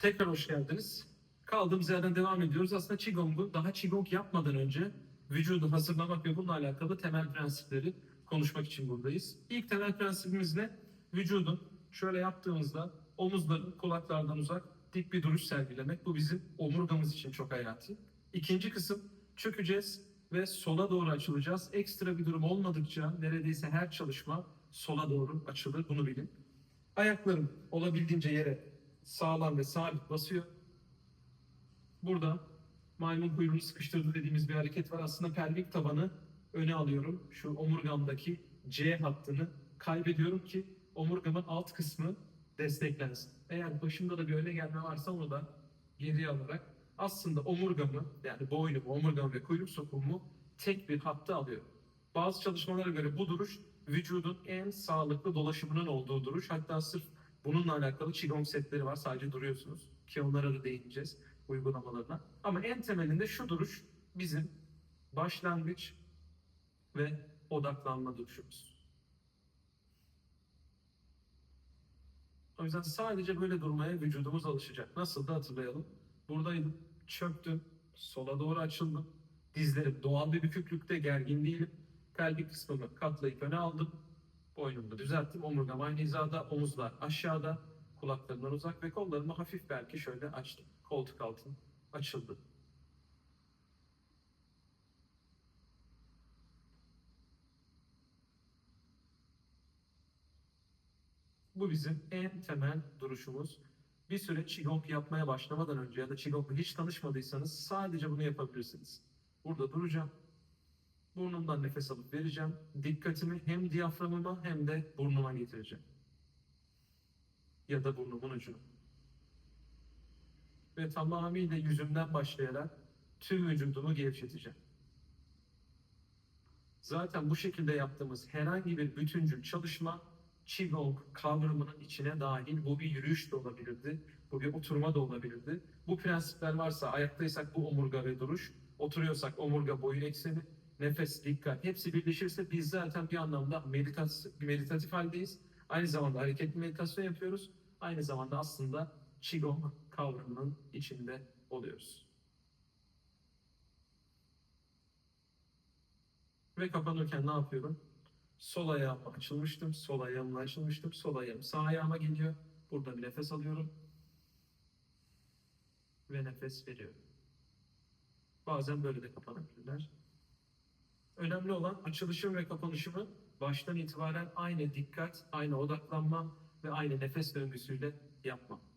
Tekrar hoş geldiniz. Kaldığımız yerden devam ediyoruz. Aslında Qigong'u daha Qigong yapmadan önce vücudu hazırlamak ve bununla alakalı temel prensipleri konuşmak için buradayız. İlk temel prensibimiz ne? Vücudun şöyle yaptığımızda omuzların kulaklardan uzak dik bir duruş sergilemek. Bu bizim omurgamız için çok hayati. İkinci kısım çökeceğiz ve sola doğru açılacağız. Ekstra bir durum olmadıkça neredeyse her çalışma sola doğru açılır. Bunu bilin. Ayaklarım olabildiğince yere sağlam ve sabit basıyor. Burada maymun kuyruğunu sıkıştırdı dediğimiz bir hareket var. Aslında pelvik tabanı öne alıyorum. Şu omurgamdaki C hattını kaybediyorum ki omurgamın alt kısmı desteklensin. Eğer başımda da bir öne gelme varsa onu da geriye alarak aslında omurgamı yani boynumu, omurgamı ve kuyruk sokumu tek bir hatta alıyorum. Bazı çalışmalara göre bu duruş vücudun en sağlıklı dolaşımının olduğu duruş. Hatta sırf bununla alakalı Qigong setleri var. Sadece duruyorsunuz. Ki onlara da değineceğiz uygulamalarına. Ama en temelinde şu duruş bizim başlangıç ve odaklanma duruşumuz. O yüzden sadece böyle durmaya vücudumuz alışacak. Nasıl da hatırlayalım. Buradaydım, çöktüm, sola doğru açıldım. Dizlerim doğal bir büküklükte, gergin değilim. Pelvik kısmımı katlayıp öne aldım. Boynumu düzelttim. Omurgam aynı hizada, omuzlar aşağıda, kulaklarımdan uzak ve kollarımı hafif belki şöyle açtım. Koltuk altım açıldı. Bu bizim en temel duruşumuz. Bir süre Qigong yapmaya başlamadan önce ya da Qigong'la hiç tanışmadıysanız sadece bunu yapabilirsiniz. Burada duracağım. Burnumdan nefes alıp vereceğim. Dikkatimi hem diyaframıma hem de burnuma getireceğim. Ya da burnumun ucuna. Ve tamamıyla yüzümden başlayarak tüm vücudumu gevşeteceğim. Zaten bu şekilde yaptığımız herhangi bir bütüncül çalışma Qigong kavramının içine dahil. Bu bir yürüyüş de olabilirdi. Bu bir oturma da olabilirdi. Bu prensipler varsa ayaktaysak bu omurga ve duruş, oturuyorsak omurga boyun ekseni, nefes, dikkat hepsi birleşirse biz zaten bir anlamda meditat meditatif haldeyiz. Aynı zamanda hareketli meditasyon yapıyoruz. Aynı zamanda aslında Qigong kavramının içinde oluyoruz. Ve kapanırken ne yapıyorum? Sol ayağıma açılmıştım, sol ayağımla açılmıştım, sol ayağım sağ ayağıma geliyor. Burada bir nefes alıyorum. Ve nefes veriyorum. Bazen böyle de kapanabilirler. Önemli olan açılışım ve kapanışımı baştan itibaren aynı dikkat, aynı odaklanma ve aynı nefes döngüsüyle yapmam.